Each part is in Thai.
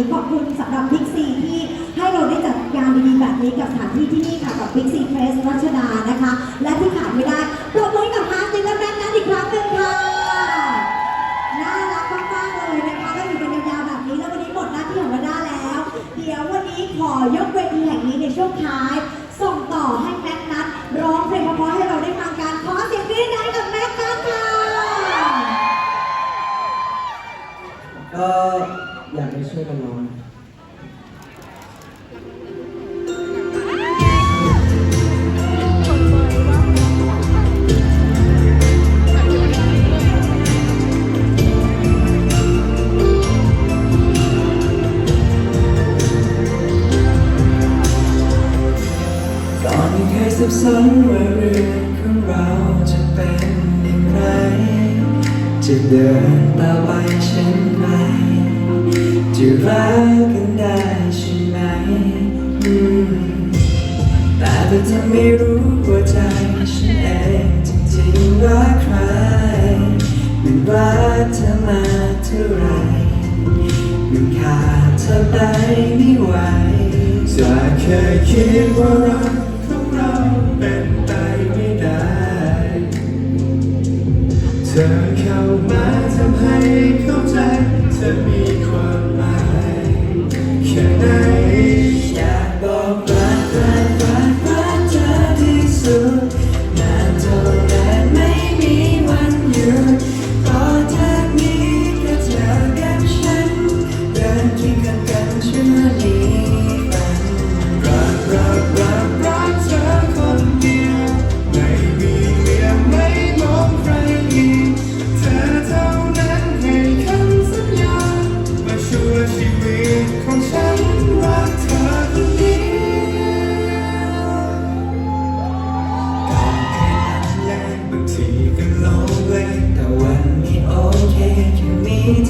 นี้ขอบคุณสำหรับพิกซีที่ให้เราได้จัดงานดีๆแบบนี้กับสถานที่ที่นี่ค่ะกับพิกซีเฟสรัชดานะคะ และที่ขาดไม่ได้ปรบมือกับมาร์ตินและแม็กนัทอีกครั้งหนึ่งค่ะน่ารักมากๆเลยนะคะก็อยู่กันยาวๆแบบนี้แล้ววันนี้หมดหน้าที่ของวาด้าแล้ว เดี๋ยววันนี้ขอยกเวทีแห่งนี้ในช่วงท้าย ส่งต่อให้แม็ก ช่วยกันร้องก่อนเคยสับสนว่าเรื่องของเราจะเป็นอย่างไร จะเดินต่อไปเช่นไร จะรักกันได้ใช่ไหม แต่เธอจะไม่รู้ว่าใจฉันเองจริงๆรักใครมันรักเธอมาเท่าไรมันขาดเธอไปไม่ไหวจะเคยคิดว่ารักของเราเป็นไปไม่ได้ เธอเข้ามาทำให้เข้าใจ เธอมีความ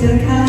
มีเ